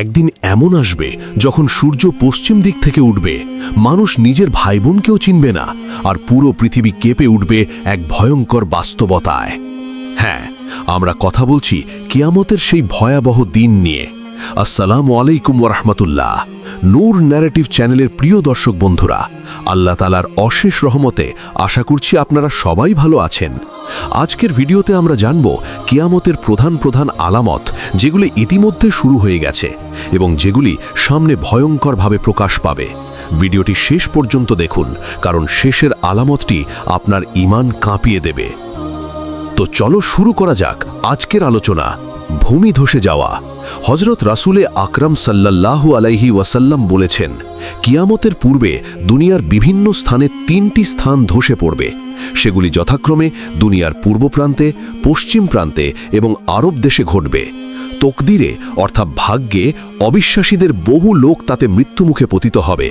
একদিন এমন আসবে, যখন সূর্য পশ্চিম দিক থেকে উঠবে। মানুষ নিজের ভাই বোনকেও চিনবে না, আর পুরো পৃথিবী কেঁপে উঠবে এক ভয়ঙ্কর বাস্তবতায়। হ্যাঁ আমরা কথা বলছি কিয়ামতের সেই ভয়াবহ দিন নিয়ে। আসসালামু আলাইকুম ওরহমতুল্লাহ নূর ন্যারেটিভ চ্যানেলের প্রিয় দর্শক বন্ধুরা, আল্লাহ তালার অশেষ রহমতে আশা করছি আপনারা সবাই ভালো আছেন। আজকের ভিডিওতে আমরা জানব কিয়ামতের প্রধান প্রধান আলামত যেগুলি ইতিমধ্যে শুরু হয়ে গেছে এবং যেগুলি সামনে ভয়ঙ্করভাবে প্রকাশ পাবে। ভিডিওটি শেষ পর্যন্ত দেখুন, কারণ শেষের আলামতটি আপনার ইমান কাঁপিয়ে দেবে। তো চলো শুরু করা যাক আজকের আলোচনা। ভূমি ধসে যাওয়া। হজরত রাসুলে আকরাম সাল্লাল্লাহু আলাইহি ওয়াসাল্লাম বলেছেন, কিয়ামতের পূর্বে দুনিয়ার বিভিন্ন স্থানে তিনটি স্থান ধসে পড়বে। সেগুলি যথাক্রমে দুনিয়ার পূর্ব প্রান্তে, পশ্চিম প্রান্তে এবং আরব দেশে ঘটবে। তকদিরে, অর্থাৎ ভাগ্যে, অবিশ্বাসীদের বহু লোক তাতে মৃত্যুমুখে পতিত হবে।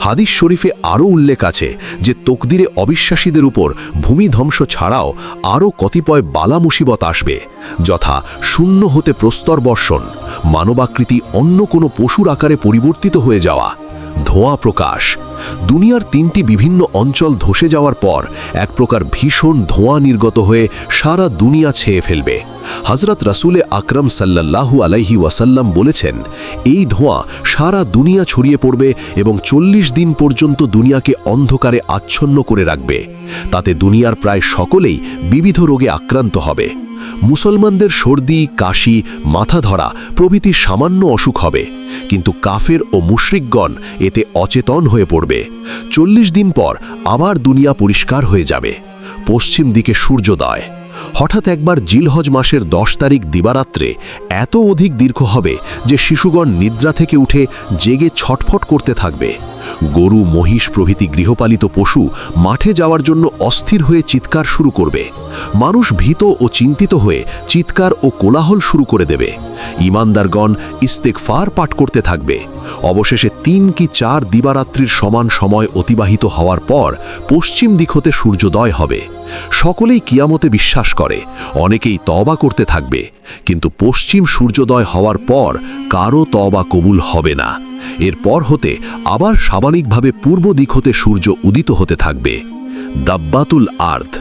হাদিস শরীফে আরও উল্লেখ আছে যে তকদিরে অবিশ্বাসীদের উপর ভূমিধ্বংস ছাড়াও আরও কতিপয় বালা মুসিবত আসবে, যথা শূন্য হতে প্রস্তর বর্ষণ, মানবাকৃতি অন্য কোনো পশুর আকারে পরিবর্তিত হয়ে যাওয়া। ধোঁয়া প্রকাশ। দুনিয়ার তিনটি বিভিন্ন অঞ্চল ধসে যাওয়ার পর এক প্রকার ভীষণ ধোঁয়া নির্গত হয়ে সারা দুনিয়া ছেয়ে ফেলবে। হজরত রাসুলে আকরম সাল্লাল্লাহু আলাইহি ওয়াসাল্লাম বলেছেন, এই ধোঁয়া সারা দুনিয়া ছড়িয়ে পড়বে এবং চল্লিশ দিন পর্যন্ত দুনিয়াকে অন্ধকারে আচ্ছন্ন করে রাখবে। তাতে দুনিয়ার প্রায় সকলেই বিবিধ রোগে আক্রান্ত হবে। মুসলমানদের সর্দি, কাশি, মাথা ধরা প্রভৃতি সামান্য অসুখ হবে। কিন্তু কাফের ও মুশরিকগণ এতে অচেতন হয়ে পড়বে। চল্লিশ দিন পর আবার দুনিয়া পরিষ্কার হয়ে যাবে। পশ্চিম দিকে সূর্যোদয়। হঠাৎ একবার জিলহজ মাসের দশ তারিখ দিবারাত্রে এত অধিক দীর্ঘ হবে যে শিশুগণ নিদ্রা থেকে উঠে জেগে ছটফট করতে থাকবে। গরু, মহিষ প্রভৃতি গৃহপালিত পশু মাঠে যাওয়ার জন্য অস্থির হয়ে চিৎকার শুরু করবে। মানুষ ভীত ও চিন্তিত হয়ে চিৎকার ও কোলাহল শুরু করে দেবে। ইমানদারগণ ইস্তেকফার পাঠ করতে থাকবে। অবশেষে তিন কি চার দিবারাত্রির সমান সময় অতিবাহিত হওয়ার পর পশ্চিম দিক হতে সূর্যোদয় হবে। সকলেই কিয়ামতে বিশ্বাস করে, অনেকেই তবা করতে থাকবে। কিন্তু পশ্চিম সূর্যোদয় হওয়ার পর কারও তবা কবুল হবে না। এরপর হতে আবার স্বাভাবিকভাবে পূর্ব দিক হতে সূর্য উদিত হতে থাকবে। দাব্বাতুল আর্থ।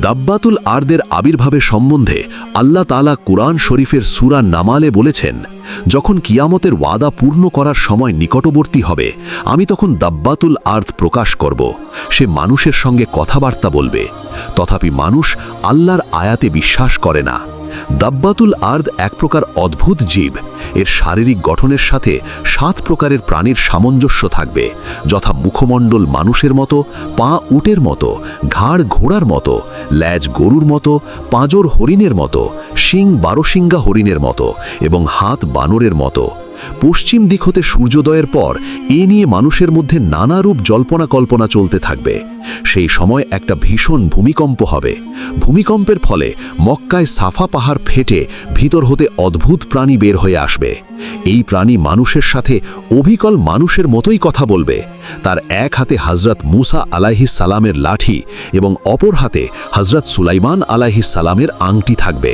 দাব্বাতুল আর্দের আবির্ভাবের সম্বন্ধে আল্লাহ তালা কুরআন শরীফের সুরা নামালে বলেছেন, যখন কিয়ামতের ওয়াদা পূর্ণ করার সময় নিকটবর্তী হবে, আমি তখন দাব্বাতুল আর্থ প্রকাশ করব। সে মানুষের সঙ্গে কথাবার্তা বলবে। তথাপি মানুষ আল্লাহর আয়াতে বিশ্বাস করে না। দাব্বাতুল আর্দ এক প্রকার অদ্ভুত জীব। এর শারীরিক গঠনের সাথে সাত প্রকারের প্রাণীর সামঞ্জস্য থাকবে, যথা মুখমণ্ডল মানুষের মতো, পা উটের মতো, ঘাড় ঘোড়ার মতো, ল্যাজ গরুর মতো, পাঁজর হরিণের মতো, শিং বারোশিঙ্গা হরিণের মতো এবং হাত বানরের মতো। পশ্চিম দিক হতে সূর্যোদয়ের পর এ নিয়ে মানুষের মধ্যে নানারূপ জল্পনা কল্পনা চলতে থাকবে। সেই সময় একটা ভীষণ ভূমিকম্প হবে। ভূমিকম্পের ফলে মক্কায় সাফা পাহাড় ফেটে ভিতর হতে অদ্ভুত প্রাণী বের হয়ে আসবে। এই প্রাণী মানুষের সাথে অভিকল মানুষের মতোই কথা বলবে। তার এক হাতে হজরত মুসা আলাহি সালামের লাঠি এবং অপর হাতে হজরত সুলাইমান আলাহি সালামের আংটি থাকবে।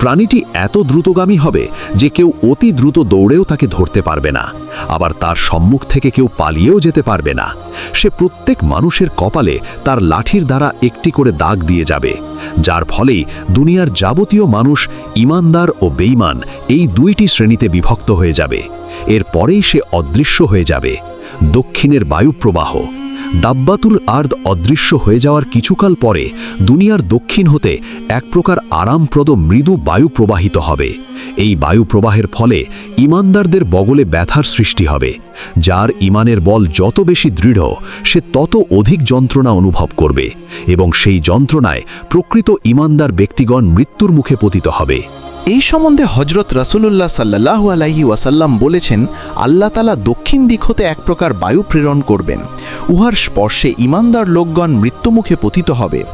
প্রাণীটি এত দ্রুতগামী হবে যে কেউ অতি দ্রুত দৌড়েও তাকে ধরতে পারবে না। আবার তার সম্মুখ থেকে কেউ পালিয়েও যেতে পারবে না। সে প্রত্যেক মানুষের কপালে তার লাঠির দ্বারা একটি করে দাগ দিয়ে যাবে। যার ফলেই দুনিয়ার যাবতীয় মানুষ ইমানদার ও বেইমান এই দুইটি শ্রেণীতে বিভক্ত হয়ে যাবে। এর পরেই সে অদৃশ্য হয়ে যাবে। দক্ষিণের বায়ুপ্রবাহ দাব্বাতুল আর্দ অদৃশ্য হয়ে যাওয়ার কিছুকাল পরে দুনিয়ার দক্ষিণ হতে এক প্রকার আরামপ্রদ মৃদু বায়ু প্রবাহিত হবে। এই বায়ু প্রবাহের ফলে ইমানদারদের বগলে ব্যথার সৃষ্টি হবে। যার ইমানের বল যত বেশি দৃঢ়, সে তত অধিক যন্ত্রণা অনুভব করবে এবং সেই যন্ত্রণায় প্রকৃত ইমানদার ব্যক্তিগণ মৃত্যুর মুখে পতিত হবে। এই সম্বন্ধে হজরত রাসুলুল্লাহ সাল্লাহ আলাইহি ওয়াসাল্লাম বলেছেন, আল্লাহ তালা দক্ষিণ দিক হতে এক প্রকার বায়ু প্রেরণ করবেন। উহার স্পর্শে ইমানদার লোকগণ মৃত্যুমুখে পতিত হবে।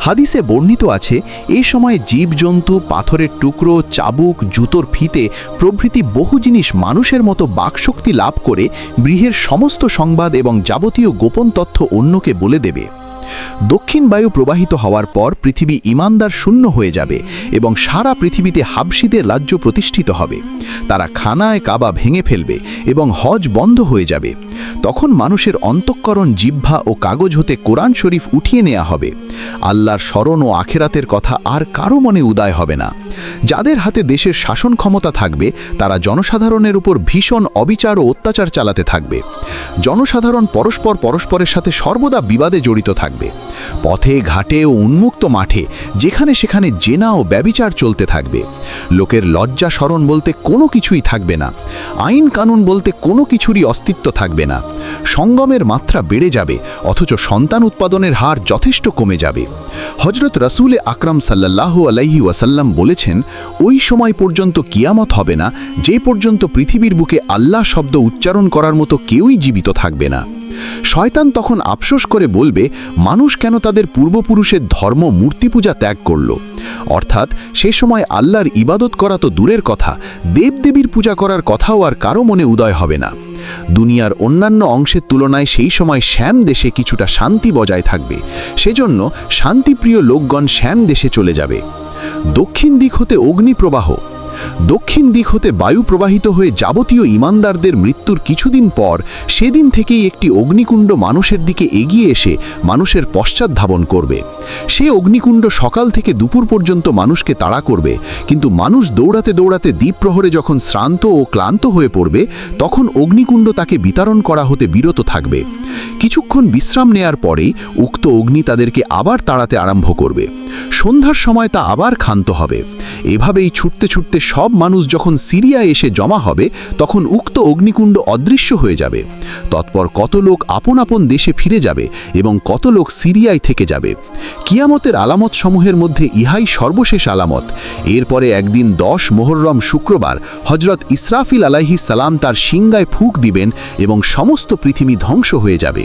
হাদিসে বর্ণিত আছে, এই সময় জীবজন্তু, পাথরের টুকরো, চাবুক, জুতোর ফিতে প্রভৃতি বহু জিনিস মানুষের মতো বাকশক্তি লাভ করে, গৃহের সমস্ত সংবাদ এবং যাবতীয় গোপন তথ্য অন্যকে বলে দেবে। দক্ষিণ বায়ু প্রবাহিত হওয়ার পর পৃথিবী ইমানদার শূন্য হয়ে যাবে এবং সারা পৃথিবীতে হাবসিদের রাজ্য প্রতিষ্ঠিত হবে। তারা খানায় কাবা ভেঙে ফেলবে এবং হজ বন্ধ হয়ে যাবে। তখন মানুষের অন্তঃকরণ জিহ্বা ও কাগজ হতে কোরআন শরীফ উঠিয়ে নেওয়া হবে। আল্লাহর স্মরণ ও আখেরাতের কথা আর কারও মনে উদয় হবে না। যাদের হাতে দেশের শাসন ক্ষমতা থাকবে, তারা জনসাধারণের উপর ভীষণ অবিচার ও অত্যাচার চালাতে থাকবে। জনসাধারণ পরস্পর পরস্পরের সাথে সর্বদা বিবাদে জড়িত থাকবে। পথে, ঘাটে ও উন্মুক্ত মাঠে, যেখানে সেখানে জেনা ও ব্যবিচার চলতে থাকবে। লোকের লজ্জা স্মরণ বলতে কোনো কিছুই থাকবে না। আইন কানুন বলতে কোনো কিছুরই অস্তিত্ব থাকবে না। সঙ্গমের মাত্রা বেড়ে যাবে, অথচ সন্তান উৎপাদনের হার যথেষ্ট কমে যাবে। হজরত রসুলে আকরাম সাল্লাল্লাহু আলাইহি ওয়াসাল্লাম বলেছেন, ওই সময় পর্যন্ত কিয়ামত হবে না, যে পর্যন্ত পৃথিবীর বুকে আল্লাহ শব্দ উচ্চারণ করার মতো কেউই জীবিত থাকবে না। শয়তান তখন আফসোস করে বলবে, মানুষ কেন তাদের পূর্বপুরুষের ধর্ম মূর্তি পূজা ত্যাগ করল? অর্থাৎ সে সময় আল্লাহর ইবাদত করা তো দূরের কথা, দেবদেবীর পূজা করার কথাও আর কারও মনে উদয় হবে না। দুনিয়ার অন্যান্য অংশের তুলনায় সেই সময় শ্যাম দেশে কিছুটা শান্তি বজায় থাকবে। সেজন্য শান্তিপ্রিয় লোকগণ শ্যাম দেশে চলে যাবে। দক্ষিণ দিক হতে অগ্নিপ্রবাহ। দক্ষিণ দিক হতে বায়ু প্রবাহিত হয়ে যাবতীয় ইমানদারদের মৃত্যুর কিছুদিন পর সেদিন থেকেই একটি অগ্নিকুণ্ড মানুষের দিকে এগিয়ে এসে মানুষের পশ্চাৎ ধাবন করবে। সে অগ্নিকুণ্ড সকাল থেকে দুপুর পর্যন্ত মানুষকে তাড়া করবে, কিন্তু মানুষ দৌড়াতে দৌড়াতে দ্বীপ প্রহরে যখন শ্রান্ত ও ক্লান্ত হয়ে পড়বে, তখন অগ্নিকুণ্ড তাকে বিতরণ করা হতে বিরত থাকবে। কিছুক্ষণ বিশ্রাম নেয়ার পরেই উক্ত অগ্নি তাদেরকে আবার তাড়াতে আরম্ভ করবে। সন্ধ্যার সময় তা আবার ক্ষান্ত হবে। এভাবেই ছুটতে ছুটতে সব মানুষ যখন সিরিয়া এসে জমা হবে, তখন উক্ত অগ্নিকুণ্ড অদৃশ্য হয়ে যাবে। তৎপর কত লোক আপন আপন দেশে ফিরে যাবে এবং কত লোক সিরিয়ায় থেকে যাবে। কিয়ামতের আলামত সমূহের মধ্যে ইহাই সর্বশেষ আলামত। এরপরে একদিন দশ মোহররম শুক্রবার হজরত ইসরাফিল আলাইহি সালাম তার সিংগায় ফুক দিবেন এবং সমস্ত পৃথিবী ধ্বংস হয়ে যাবে।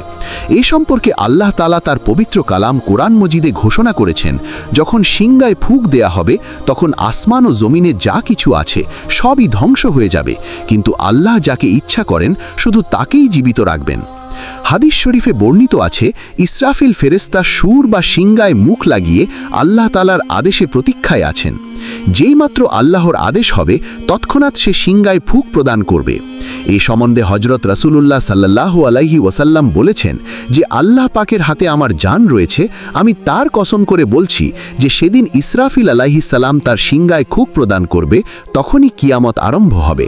এ সম্পর্কে আল্লাহ তালা তার পবিত্র কালাম কোরআন মজিদে ঘোষণা করেছেন, যখন সিংগায় ফুক দেয়া হবে, তখন আসমান ও জমিনে যা কিছু আছে, সবই ধ্বংস হয়ে যাবে। কিন্তু আল্লাহ যাকে ইচ্ছা করেন, শুধু তাকেই জীবিত রাখবেন। হাদিস শরীফে বর্ণিত আছে, ইসরাফিল ফেরেস্তা সুর বা সিঙ্গায় মুখ লাগিয়ে আল্লাহ তালার আদেশে প্রতীক্ষায় আছেন। যেইমাত্র আল্লাহর আদেশ হবে, তৎক্ষণাৎ সে সিংগায় ফুক প্রদান করবে। এই সম্বন্ধে হজরত রাসূলুল্লাহ সাল্লাহ আলাইহি ওয়াসাল্লাম বলেছেন যে, আল্লাহ পাকের হাতে আমার জান রয়েছে, আমি তার কসম করে বলছি যে, সেদিন ইসরাফিল আলাইহি সালাম তার সিংগায় খুব প্রদান করবে, তখনই কিয়ামত আরম্ভ হবে।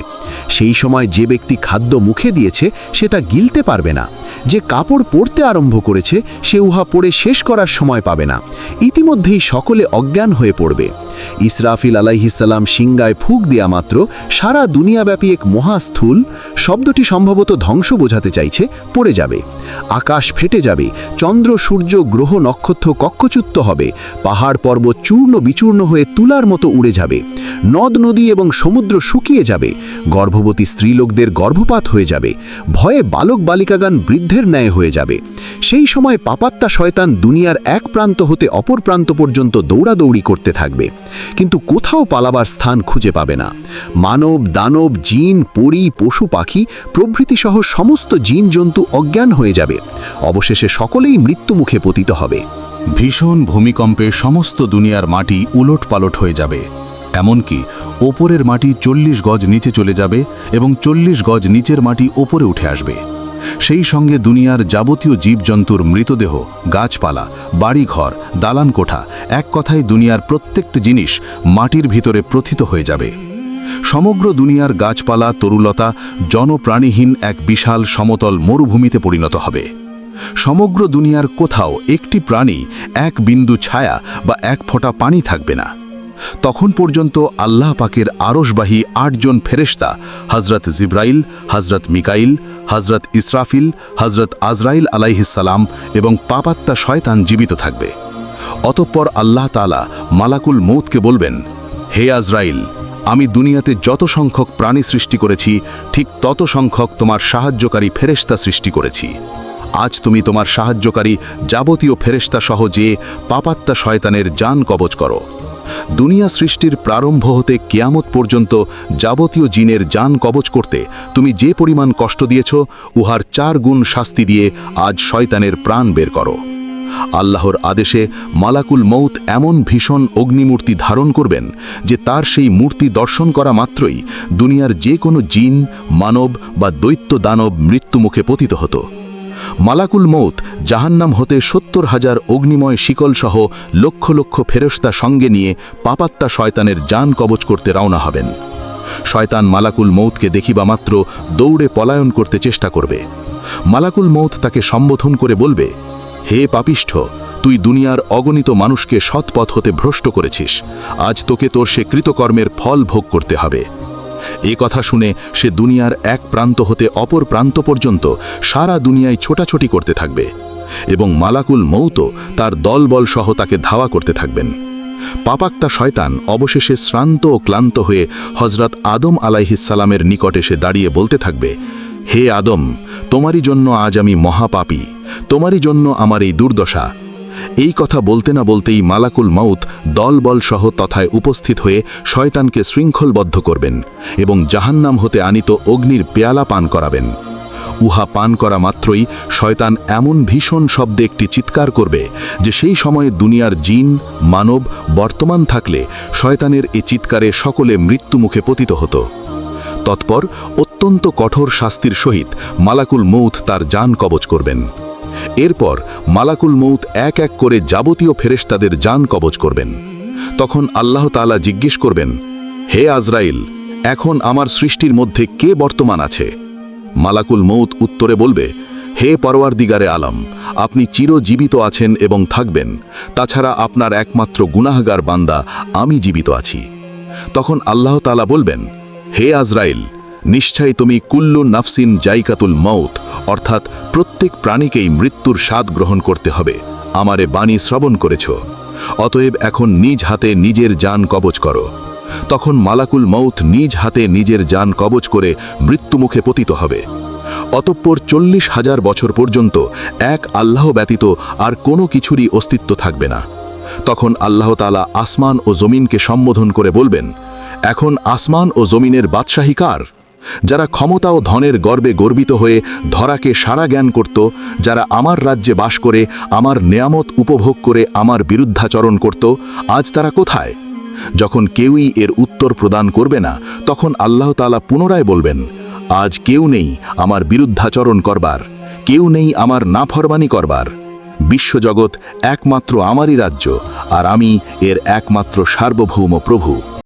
সেই সময় যে ব্যক্তি খাদ্য মুখে দিয়েছে, সেটা গিলতে পারবে না। যে কাপড় পরতে আরম্ভ করেছে, সে উহা পরে শেষ করার সময় পাবে না। ইতিমধ্যেই সকলে অজ্ঞান হয়ে পড়বে। ইসরাফিল আলাইহিসাল্লাম সিংগায় ফুক দেয়া মাত্র সারা দুনিয়াব্যাপী এক মহাস্থূল শব্দটি সম্ভবত ধ্বংস বোঝাতে চাইছে, পড়ে যাবে। আকাশ ফেটে যাবে, চন্দ্র, সূর্য, গ্রহ, নক্ষত্র কক্ষচ্যুত হবে, পাহাড় পর্বত চূর্ণ বিচূর্ণ হয়ে তুলার মতো উড়ে যাবে, নদ, নদী এবং সমুদ্র শুকিয়ে যাবে, গর্ভবতী স্ত্রীলোকদের গর্ভপাত হয়ে যাবে, ভয়ে বালক বালিকাগান বৃদ্ধের ন্যায় হয়ে যাবে। সেই সময় পাপাত্তা শয়তান দুনিয়ার এক প্রান্ত হতে অপর প্রান্ত পর্যন্ত দৌড়াদৌড়ি করতে থাকবে। কিন্তু কোথাও পালাবার স্থান খুঁজে পাবে না। মানব, দানব, জিন, পরি, পশু, পাখি প্রভৃতি সহ সমস্ত জিন জন্তু অজ্ঞান হয়ে যাবে। অবশেষে সকলেই মৃত্যুমুখে পতিত হবে। ভীষণ ভূমিকম্পে সমস্ত দুনিয়ার মাটি উলট পালট হয়ে যাবে। এমনকি ওপরের মাটি চল্লিশ গজ নিচে চলে যাবে এবং চল্লিশ গজ নিচের মাটি ওপরে উঠে আসবে। সেই সঙ্গে দুনিয়ার যাবতীয় জীবজন্তুর মৃতদেহ, গাছপালা, বাড়িঘর দালান কোঠা এক কথায় দুনিয়ার প্রত্যেকটি জিনিস মাটির ভিতরে প্রথিত হয়ে যাবে। সমগ্র দুনিয়ার গাছপালা, তরুলতা, জনপ্রাণীহীন এক বিশাল সমতল মরুভূমিতে পরিণত হবে। সমগ্র দুনিয়ার কোথাও একটি প্রাণী, এক বিন্দু ছায়া বা এক ফোঁটা পানি থাকবে না। তখন পর্যন্ত আল্লাহ পাকের আরশবাহী আটজন ফেরেশতা হজরত জিব্রাইল হজরত মিকাইল হজরত ইসরাফিল হজরত আজরাইল আলাইহিসালাম এবং পাপাত্তা শয়তান জীবিত থাকবে। অতঃপর আল্লাহ তালা মালাকুল মৌতকে বলবেন, হে আজরাইল, আমি দুনিয়াতে যত সংখ্যক প্রাণী সৃষ্টি করেছি, ঠিক তত সংখ্যক তোমার সাহায্যকারী ফেরেশতা সৃষ্টি করেছি। আজ তুমি তোমার সাহায্যকারী যাবতীয় ফেরেশতা সহ যে পাপাত্তা শয়তানের যান কবচ করো। দুনিয়া সৃষ্টির প্রারম্ভ হতে কেয়ামত পর্যন্ত যাবতীয় জিনের যান কবচ করতে তুমি যে পরিমাণ কষ্ট দিয়েছ, উহার চার গুণ শাস্তি দিয়ে আজ শয়তানের প্রাণ বের করো। আল্লাহর আদেশে মালাকুল মৌত এমন ভীষণ অগ্নিমূর্তি ধারণ করবেন যে তার সেই মূর্তি দর্শন করা মাত্রই দুনিয়ার যে কোনো জিন, মানব বা দৈত্য দানব মৃত্যুমুখে পতিত হতো। মালাকুল মৌত জাহান্নাম হতে সত্তর হাজার অগ্নিময় শিকলসহ লক্ষ লক্ষ ফেরস্তা সঙ্গে নিয়ে পাপাত্তা শয়তানের যান কবচ করতে রওনা হবেন। শয়তান মালাকুল মৌতকে দেখিবা মাত্র দৌড়ে পলায়ন করতে চেষ্টা করবে। মালাকুল মৌত তাকে সম্বোধন করে বলবে, হে পাপিষ্ঠ, তুই দুনিয়ার অগণিত মানুষকে সৎপথ হতে ভ্রষ্ট করেছিস। আজ তোকে তোর সে কৃতকর্মের ফল ভোগ করতে হবে। এ কথা শুনে সে দুনিয়ার এক প্রান্ত হতে অপর প্রান্ত পর্যন্ত সারা দুনিয়ায় ছোটাছুটি করতে থাকবে এবং মালাকুল মৌত তার দলবল সহ তাকে ধাওয়া করতে থাকবেন। পাপাক্তা শয়তান অবশেষে শ্রান্ত ও ক্লান্ত হয়ে হজরত আদম আলাইহিসালামের নিকট এসে দাঁড়িয়ে বলতে থাকবে, হে আদম, তোমারই জন্য আজ আমি মহাপাপী, তোমারই জন্য আমার এই দুর্দশা। এই কথা বলতে না বলতেই মালাকুল মাউত দলবল সহ তথায় উপস্থিত হয়ে শয়তানকে শৃঙ্খলবদ্ধ করবেন এবং জাহান্নাম হতে আনিত অগ্নির পেয়ালা পান করাবেন। উহা পান করা মাত্রই শয়তান এমন ভীষণ শব্দে একটি চিৎকার করবে যে সেই সময়ে দুনিয়ার জিন, মানব, বর্তমান থাকলে শয়তানের এ চিৎকারে সকলে মৃত্যুমুখে পতিত হতো। তৎপর অত্যন্ত কঠোর শাস্তির সহিত মালাকুল মৌথ তার যান কবচ করবেন। এরপর মালাকুল মৌত এক এক করে যাবতীয় ফেরেশতাদের যান কবচ করবেন। তখন আল্লাহ তাআলা জিজ্ঞেস করবেন, হে আজরাইল, এখন আমার সৃষ্টির মধ্যে কে বর্তমান আছে? মালাকুল মৌত উত্তরে বলবে, হে পরওয়ার দিগারে আলম, আপনি চিরজীবিত আছেন এবং থাকবেন। তাছাড়া আপনার একমাত্র গুনাহগার বান্দা আমি জীবিত আছি। তখন আল্লাহ তাআলা বলবেন, হে আজরাইল নিশ্চয়ই তুমি কুল্লু নাফসিন জাইকাতুল মৌত অর্থাৎ প্রত্যেক প্রাণীকেই মৃত্যুর স্বাদ গ্রহণ করতে হবে। আমারে বাণী শ্রবণ করেছ। অতএব এখন নিজ হাতে নিজের যান কবচ করো। তখন মালাকুল মৌত নিজ হাতে নিজের যান কবচ করে মৃত্যুমুখে পতিত হবে। অতঃপর চল্লিশ হাজার বছর পর্যন্ত এক আল্লাহ ব্যতীত আর কোনো কিছুরই অস্তিত্ব থাকবে না। তখন আল্লাহ তালা আসমান ও জমিনকে সম্বোধন করে বলবেন, এখন আসমান ও জমিনের বাদশাহী কার? যারা ক্ষমতা ও ধনের গর্বে গর্বিত হয়ে ধরাকে সারা জ্ঞান করত, যারা আমার রাজ্যে বাস করে, আমার নেয়ামত উপভোগ করে আমার বিরুদ্ধাচরণ করত, আজ তারা কোথায়? যখন কেউই এর উত্তর প্রদান করবে না, তখন আল্লাহ তালা পুনরায় বলবেন, আজ কেউ নেই আমার বিরুদ্ধাচরণ করবার, কেউ নেই আমার নাফরমানি করবার। বিশ্বজগৎ একমাত্র আমারই রাজ্য, আর আমি এর একমাত্র সার্বভৌম প্রভু।